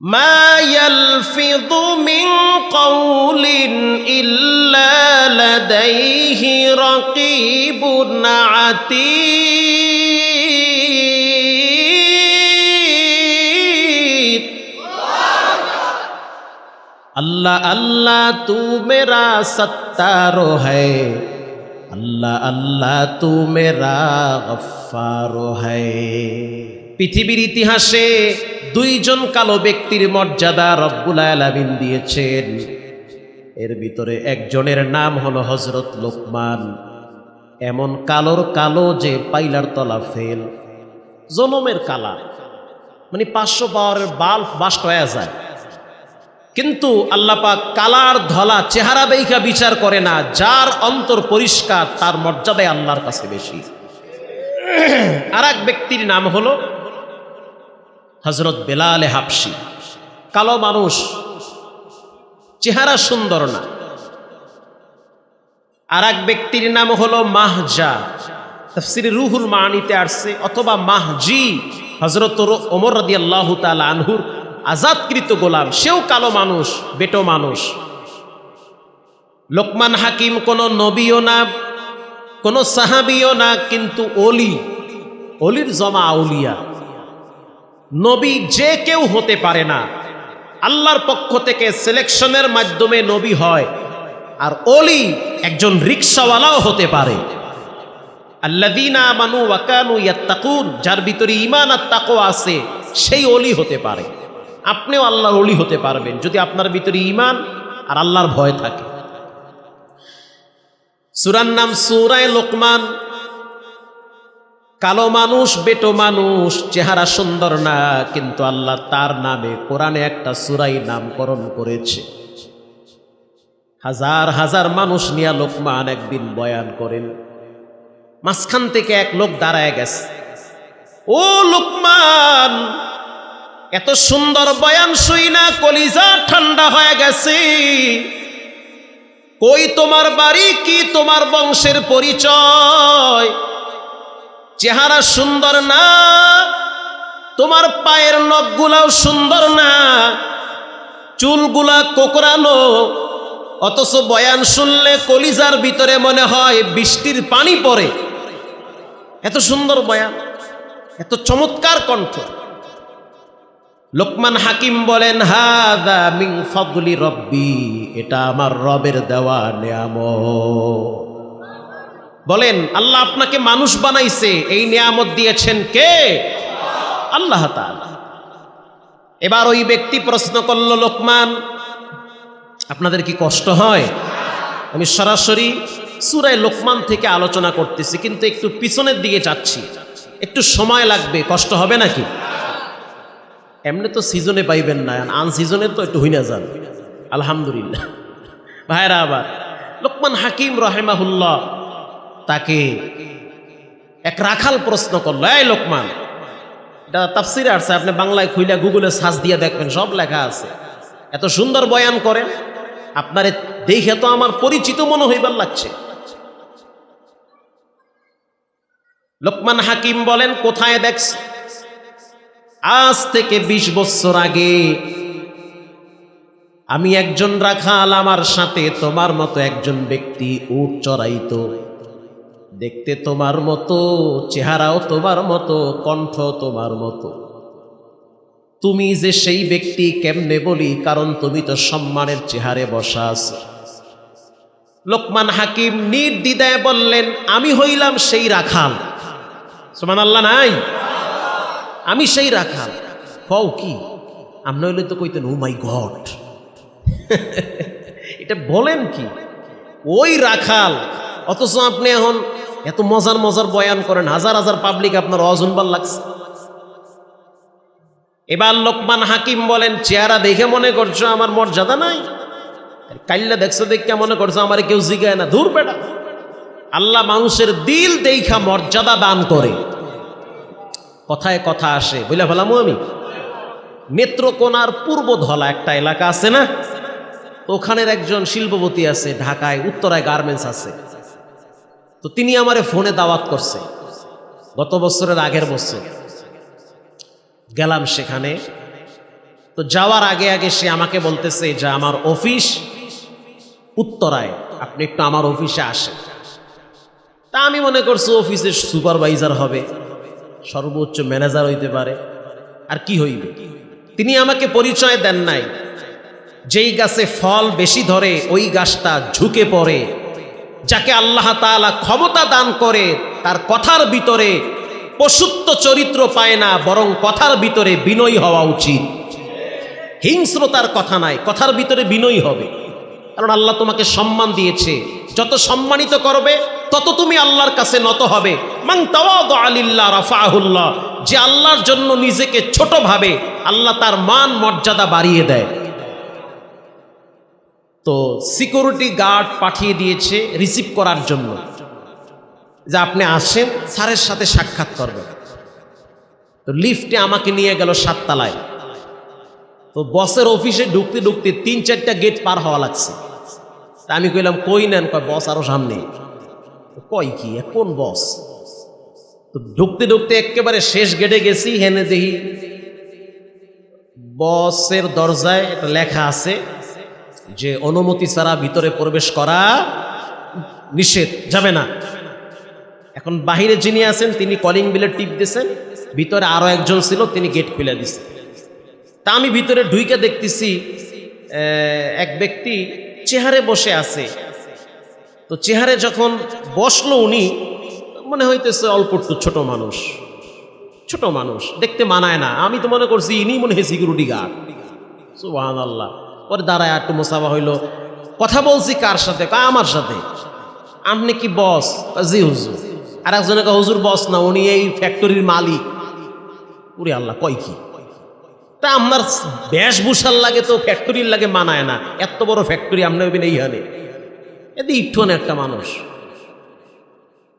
ما يلفظ من قول إلا لديه رقيب عتيد اللہ اللہ تو میرا ستارو ہے اللہ اللہ تو میرا غفارو ہے পৃথিবীর ইতিহাসে দুইজন কালো ব্যক্তির মর্যাদা রব্বুল আলামিন দিয়েছেন। এর ভিতরে একজনের নাম হলো হজরত লোকমান। এমন কালোর কালো যে পাইলার তলা ফেল। জনমের কালা। মানে পাঁচশো পাওয়ারের বাল্ব বাস্ট হয়ে যায়। কিন্তু আল্লাপাক কালার, ধলা, চেহারা দেখা বিচার করে না। যার অন্তর পরিষ্কার, তার মর্যাদায় আল্লাহর কাছে বেশি। আর ব্যক্তির নাম হলো হজরত বেলালে হাফসি। কালো মানুষ, চেহারা সুন্দর না। আর এক ব্যক্তির নাম হলো মাহজা। তফসির রুহুল মানিতে আসছে, অথবা মাহজি হজরত ওমর রাদি আল্লাহ তালা আনহুর আজাদকৃত গোলাম। সেও কালো মানুষ, বেটো মানুষ। লোকমান হাকিম কোনো নবীও না, কোনো সাহাবিও না, কিন্তু অলি অলির জমা আউলিয়া। নবী যে কেউ হতে পারে না, আল্লাহর পক্ষ থেকে সিলেকশনের মাধ্যমে নবী হয়, আর অলি একজন রিক্সাওয়ালাও হতে পারে। আল্লাদিনা মানু ওয়াকানু ইয়াত্তাকুন, যার ভিতরে ইমান আর তাকো আছে, সেই অলি হতে পারে। আপনিও আল্লাহর অলি হতে পারবেন, যদি আপনার ভিতরে ইমান আর আল্লাহর ভয় থাকে। সুরার নাম সুরায় লোকমান কালো মানুষ, বেটো মানুষ, চেহারা সুন্দর না, কিন্তু আল্লাহ তার নামে কোরআনে একটা সুরাই নামকরণ করেছে। হাজার হাজার মানুষ নিয়ে লোকমান একদিন বয়ান করেন। মাঝখান থেকে এক লোক দাঁড়ায় গেছে। ও লোকমান, এত সুন্দর বয়ান শুই না, কলিজা ঠান্ডা হয়ে গেছে। কই তোমার বাড়ি, কি তোমার বংশের পরিচয়? চেহারা সুন্দর না, তোমার পায়ের নখগুলাও সুন্দর না, চুলগুলা কোকড়ানো, অথচ বয়ান শুনলে কলিজার ভিতরে মনে হয় বৃষ্টির পানি পড়ে। এত সুন্দর বয়ান, এত চমৎকার কণ্ঠ। লোকমান হাকিম বলেন, হাদা মিং ফগলি রব্বি, এটা আমার রবের দেওয়া নিয়াম বলেন, আল্লাহ আপনাকে মানুষ বানাইছে, এই নিয়ামত দিয়েছেন কে? আল্লাহ এবার ওই ব্যক্তি প্রশ্ন করল, লোকমান, আপনাদের কি কষ্ট হয়? আমি সরাসরি সুরায় লোকমান থেকে আলোচনা করতেছি, কিন্তু একটু পিছনের দিকে যাচ্ছি। একটু সময় লাগবে, কষ্ট হবে নাকি? এমনি তো সিজনে পাইবেন না, আন সিজনে তো একটু হইনা যান। আলহামদুলিল্লাহ। ভাইরা আবার, লোকমান হাকিম রহেমাহুল্লাহ তাকে এক রাখাল প্রশ্ন করল, এই লোকমান, এটা তাফসিরে আসছে, আপনি বাংলায় খুইলা গুগলে সার্চ দিয়ে দেখবেন, সব লেখা আছে। এত সুন্দর বয়ান করেন, আপনারে দেখে তো আমার পরিচিত মনে হইবার লাগছে। লোকমান হাকিম বলেন, কোথায় দেখছ? আজ থেকে ২০ বছর আগে আমি একজন রাখাল, আমার সাথে তোমার মতো একজন ব্যক্তি উট চড়াইতো। দেখতে তোমার মতো, চেহারাও তোমার মতো, কণ্ঠ তোমার মতো। তুমি যে সেই ব্যক্তি কেমনে বলি, কারণ তুমি তো সম্মানের চেহারে বসা আছো। লোকমান হাকিম নির্দ্বিধায় বললেন, আমি হইলাম সেই রাখাল। সমান আল্লাহ নাই? আমি সেই রাখাল। কও কি? আপনি হইলে তো কইতেন, ও মাই গড। এটা বলেন কি? ওই রাখাল অথচ আপনি এখন এত মজার মজার বয়ান করেন, হাজার হাজার পাবলিক আপনার অজনবার লাগছে। এবার লোকমান হাকিম বলেন, চেহারা দেখে মনে করছ আমার মর্যাদা নাই? কাইল্লা দেখছ, দেখে মনে করছ আমার কেউ জিগায় না। দূর বেটা। আল্লাহ মানুষের দিল দেখা মর্যাদা দান করে। কথায় কথা আসে, বুঝলে ফেলাম আমি? নেত্রকোনার পূর্ব ধলা একটা এলাকা আছে না? ওখানের একজন শিল্পপতি আছে, ঢাকায়, উত্তরায় গার্মেন্টস আছে। তো তিনি আমারে ফোনে দাওয়াত করছে। গত বছরের আগের বছর। গেলাম সেখানে। তো যাওয়ার আগে আগে সে আমাকে বলতেছে যে, আমার অফিস উত্তরায়। আপনি একটু আমার অফিসে আসেন। তা আমি মনে করছি অফিসের সুপারভাইজার হবে। সর্বোচ্চ ম্যানেজার হইতে পারে। আর কি হইবে? তিনি আমাকে পরিচয় দেন নাই। যেই গাছে ফল বেশি ধরে, ওই গাছটা ঝুঁকে পড়ে। যাকে আল্লাহ তাআলা ক্ষমতা দান করে, তার কথার ভিতরে পশুত্ব চরিত্র পায় না, বরং কথার ভিতরে বিনয়ী হওয়া উচিত। হিংস্রতার কথা নাই, কথার ভিতরে বিনয়ী হবে। কারণ আল্লাহ তোমাকে সম্মান দিয়েছে। যত সম্মানিত করবে, তত তুমি আল্লাহর কাছে নত হবে। আলিল্লাহ রাফাহুল্লাহ, যে আল্লাহর জন্য নিজেকে ছোট ভাবে, আল্লাহ তার মান মর্যাদা বাড়িয়ে দেয়। তো সিকিউরিটি গার্ড পাঠিয়ে দিয়েছে রিসিভ করার জন্য। যে আপনি আসেন, স্যারের সাথে সাক্ষাৎ করবেন। তো লিফটে আমাকে নিয়ে গেল সাততলায় তো বসের অফিসে ঢুকতে ঢুকতে তিন চারটা গেট পার হওয়া লাগছে। তা আমি কইলাম, কই নেন? কয় বস আরও সামনে। কয় কি? কোন বস তো ঢুকতে ঢুকতে একেবারে শেষ গেটে গেছি, হেনে দেখি বসের দরজায় একটা লেখা আছে যে অনুমতি ছাড়া ভিতরে প্রবেশ করা নিষেধ, যাবে না। এখন বাহিরে যিনি আছেন, তিনি কলিং বিলের টিপ দিয়েছেন, ভিতরে আরও একজন ছিল, তিনি গেট খুলে দিছেন তা আমি ভিতরে ঢুইকে দেখতেছি এক ব্যক্তি চেহারে বসে আছে। তো চেহারে যখন বসল উনি, মনে হইতেছে অল্প একটু ছোট মানুষ। ছোট মানুষ, দেখতে মানায় না। আমি তো মনে করছি ইনি মনে হয় সিকিউরিটি গার্ড আল্লাহ পরে দাঁড়ায় একটু মোসাফা হইল। কথা বলছি কার সাথে? কয়, আমার সাথে। আপনি কি বস? জি, হুজুর। আর একজনে হুজুর, বস না, উনি এই ফ্যাক্টরির মালিক। উরে আল্লাহ, কয় কি? তা আমার বেশভূষার লাগে তো ফ্যাক্টরির লাগে মানায় না। এত বড় ফ্যাক্টরি আপনি হইবেন এইখানে। এতে ইঠন একটা মানুষ।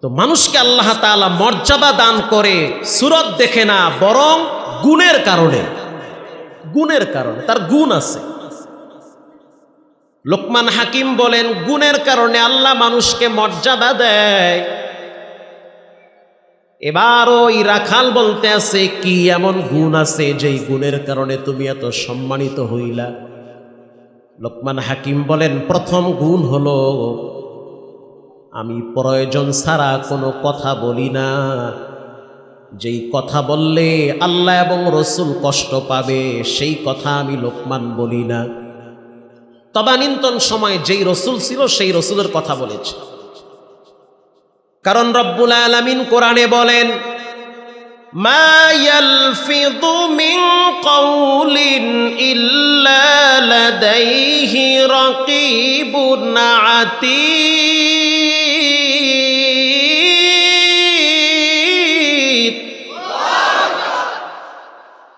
তো মানুষকে আল্লাহ তাআলা মর্যাদা দান করে, সুরত দেখে না, বরং গুণের কারণে। গুণের কারণে, তার গুণ আছে। লোকমান হাকিম বলেন, গুণের কারণে আল্লাহ মানুষকে মর্যাদা দেয়। এবার ওই রাখাল বলতে আছে, কি এমন গুণ আছে যেই গুণের কারণে তুমি এত সম্মানিত হইলা? লোকমান হাকিম বলেন, প্রথম গুণ হলো, আমি প্রয়োজন ছাড়া কোনো কথা বলি না। যেই কথা বললে আল্লাহ এবং রসুল কষ্ট পাবে, সেই কথা আমি লোকমান বলি না। তবানিন্তন সময় যেই রসুল ছিল, সেই রসুলের কথা বলেছে। কারণ রব্বুল আলমিন কোরআনে বলেন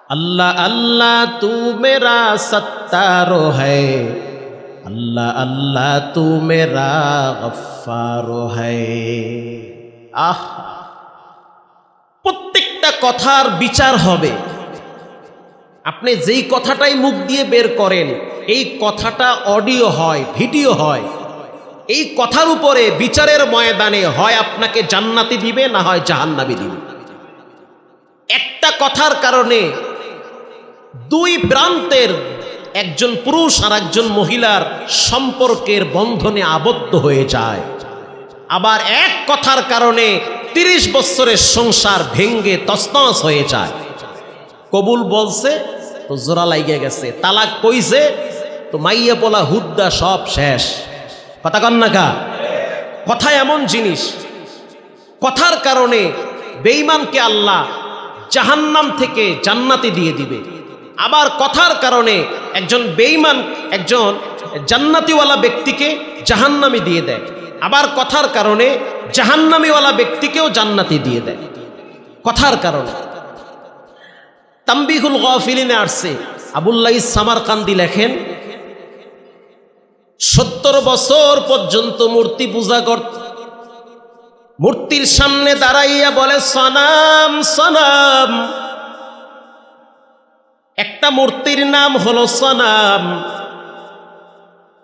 আল্লাহ আল্লাহ, তু মেরা সত্তারো হয় আল্লাহ আল্লাহ তু মেরা গফার আহ! প্রত্যেকটা কথার বিচার হবে। আপনি যেই কথাটাই মুখ দিয়ে বের করেন, এই কথাটা অডিও হয়, ভিডিও হয়। এই কথার উপরে বিচারের ময়দানে হয়, আপনাকে জান্নাতি দিবে, না হয় জাহান্নাবি দিবে। একটা কথার কারণে দুই প্রান্তের একজন পুরুষ আর একজন মহিলার সম্পর্কের বন্ধনে আবদ্ধ হয়ে যায়। আবার এক কথার কারণে তিরিশ বছরের সংসার ভেঙ্গে তসনস হয়ে যায়। কবুল বলছে, তো জোড়া লাইগে গেছে, তালাক কইছে, তো মাইয়া পোলা হুদ্দা সব শেষ। কথা কন্যাকা, কথা এমন জিনিস, কথার কারণে বেঈমানকে আল্লাহ জাহান্নাম থেকে জান্নাতে দিয়ে দিবে। আবার কথার কারণে একজন বেঈমান, একজন জান্নাতিওয়ালা ব্যক্তিকে জাহান্নামি দিয়ে দেয়। আবার কথার কারণে জাহান্নামিওয়ালা ব্যক্তিকেও জান্নাতি দিয়ে দেয়। কথার কারণে। তাম্বিহুল গফিলিনে আসছে। আবুল্লাহ সামারকান্দি লেখেন, সত্তর বছর পর্যন্ত মূর্তি পূজা করত মূর্তির সামনে দাঁড়াইয়া বলে সনাম সনাম একটা মূর্তির নাম হলো সনাম।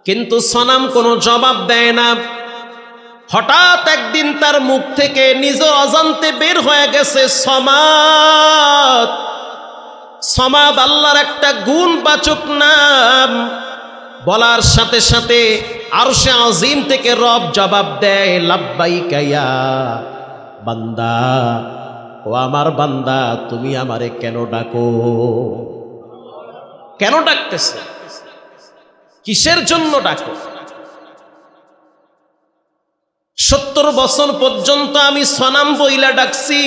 কিন্তু সনাম কোনো জবাব দেয় না। হঠাৎ একদিন তার মুখ থেকে নিজ অজান্তে বের হয়ে গেছে সমাদ। সমাদ আল্লাহর একটা গুণ বাচক নাম। বলার সাথে সাথে আরশে আজিম থেকে রব জবাব দেয় লাব্বাই কাইয়া বান্দা। ও আমার বান্দা, তুমি আমারে কেন ডাকো? কেন ডাকতেছে? কিসের জন্য ডাকো? সত্তর বছর পর্যন্ত আমি সনাম বইলা ডাকছি,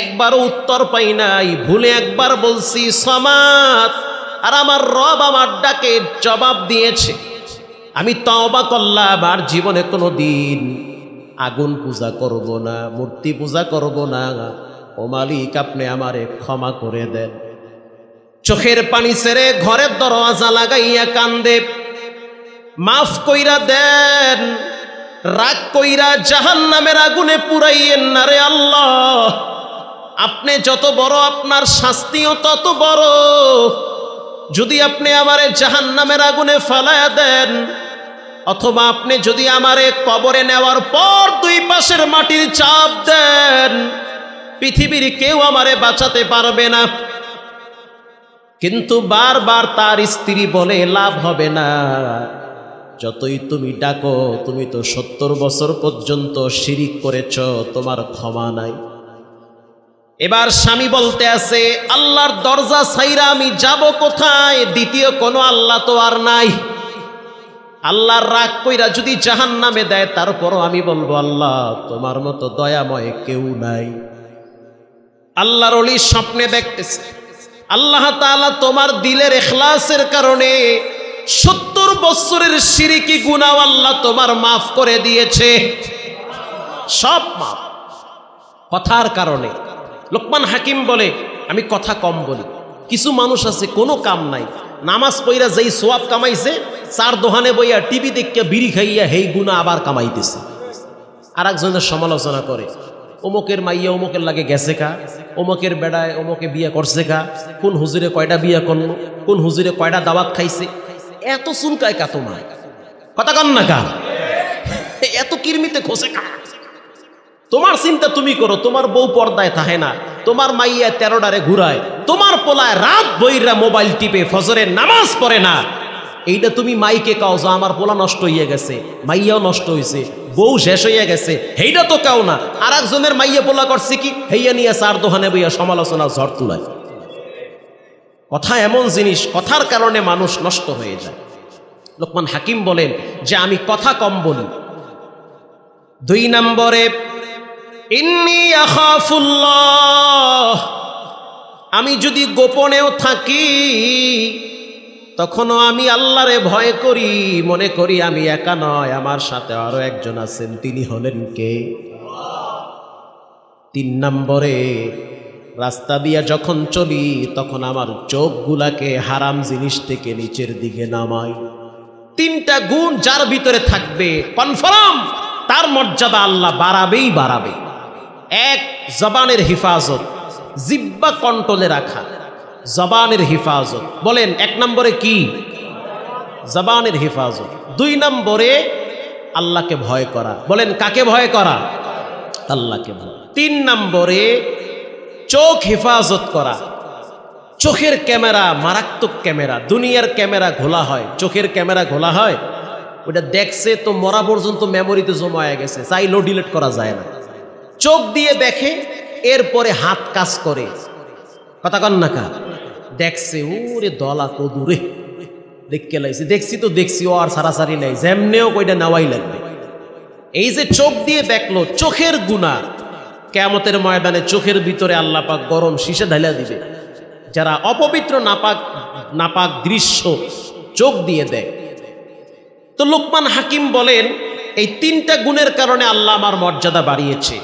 একবারও উত্তর পাই নাই, ভুলে একবার বলছি, সমাত। আর আমার রব আমার ডাকে জবাব দিয়েছে, আমি তওবা করলাম, আর জীবনে কোনো দিন আগুন পূজা করব না, মূর্তি পূজা করব না। ও মালিক, আপনি আমারে ক্ষমা করে দেন। চোখের পানি ছেড়ে ঘরের দরওয়াজা লাগাইয়া কান্দে। মাফ কইরা দেন, রাগ কইরা জাহান নামের আগুনে পুরাইয়েন না রে আল্লাহ। আপনি যত বড় আপনার শাস্তিও তত বড়। যদি আপনি আমারে জাহান নামের আগুনে ফালায়া দেন, অথবা আপনি যদি আমারে কবরে নেওয়ার পর দুই পাশের মাটির চাপ দেন, পৃথিবীর কেউ আমারে বাঁচাতে পারবে না। কিন্তু বারবার তার স্ত্রী বলে, লাভ হবে না। যতই তুমি ডাকো, তুমি তো সত্তর বছর পর্যন্ত শিরিক করেছ, তোমার ক্ষমা নাই। এবার স্বামী বলতে আছে, আল্লাহর দরজা ছাইরা আমি যাব কোথায়? দ্বিতীয় কোনো আল্লাহ তো আর নাই। আল্লাহর রাগ কইরা যদি জাহান নামে দেয়, তারপরও আমি বলব, আল্লাহ, তোমার মতো দয়াময় কেউ নাই। আল্লাহর অলি স্বপ্নে দেখতেছে। আল্লাহ তাআলা তোমার দিলের এখলাসের কারণে সত্তর বছরের সিরিকি গুনাও আল্লাহ তোমার মাফ করে দিয়েছে। সব মাফ। কথার কারণে। লোকমান হাকিম বলে, আমি কথা কম বলি। কিছু মানুষ আছে, কোনো কাম নাই। নামাজ পইরা যেই সোয়াব কামাইছে, চার দোহানে বইয়া টিভি দেখিয়া বিড়ি খাইয়া হেই গুণা আবার কামাইতেছে। আর একজনের সমালোচনা করে অমুকের মাইয়া অমুকের লাগে গেছে কা? অমুকের বেড়ায় অমুকে বিয়ে করছে কা? কোন হুজুরে কয়টা বিয়ে করল? কোন হুজুরে কয়টা দাওয়াত খাইছে? এত চুলকায় কা তোমার? কথা কন না কা? এত কিরমিতে খোসে কা? তোমার চিন্তা তুমি করো, তোমার বউ পর্দায় থাহে না, তোমার মাইয়া তেরোডারে ঘুরায়, তোমার পোলায় রাত বইরা মোবাইল টিপে ফজরের নামাজ পড়ে না এইটা তুমি মাইকে কাও যে আমার পোলা নষ্ট হইয়া গেছে, মাইয়াও নষ্ট হইছে, বউ শেষ হইয়া গেছে হেইটা তো কাও না। আর একজনের মাইয়া পোলা করছে কি? হেইয়া নিয়ে চার দোকানে বইয়া সমালোচনা ঝড় তুলায়। কথা এমন জিনিস, কথার কারণে মানুষ নষ্ট হয়ে যায়। লোকমান হাকিম বলেন যে আমি কথা কম বলি। দুই নম্বরে আমি যদি গোপনেও থাকি তখনও আমি আল্লাহরে ভয় করি, মনে করি আমি একা নয়, আমার সাথে আরও একজন আছেন, তিনি হলেন কে? তিন নম্বরে, রাস্তা দিয়া যখন চলি, তখন আমার চোখগুলাকে হারাম জিনিস থেকে নিচের দিকে নামাই। তিনটা গুণ যার ভিতরে থাকবে কনফার্ম তার মর্যাদা আল্লাহ বাড়াবেই বাড়াবে। এক, জবানের হেফাজত, জিব্বা কন্ট্রোলে রাখা। জবানের হেফাজত। বলেন, এক নম্বরে কি? জবানের হেফাজত। দুই নম্বরে আল্লাহকে ভয় করা। বলেন, কাকে ভয় করা? আল্লাহকে ভয় তিন নম্বরে চোখ হেফাজত করা। চোখের ক্যামেরা মারাত্মক ক্যামেরা। দুনিয়ার ক্যামেরা ঘোলা হয়। চোখের ক্যামেরা ঘোলা হয়। ওটা দেখছে তো মরা পর্যন্ত মেমোরিতে জমা হয়ে গেছে। চাইলেও ডিলিট করা যায় না। চোখ দিয়ে দেখে, এরপরে হাত কাজ করে। কথা কন না কা দেখছে, ওরে দলা কদুরে। দেখকে লাইছে, দেখছি তো দেখছি, ও আর সারাসারি নাই, যেমনেও কইটা নেওয়াই লাগবে। এই যে চোখ দিয়ে দেখল, চোখের গুণা কেমতের ময়দানে চোখের ভিতরে আল্লাহ পাক গরম শীষে ঢালা দিবে। যারা অপবিত্র, নাপাক নাপাক দৃশ্য চোখ দিয়ে দেয়। তো লোকমান হাকিম বলেন, এই তিনটা গুণের কারণে আল্লাহ আমার মর্যাদা বাড়িয়েছে।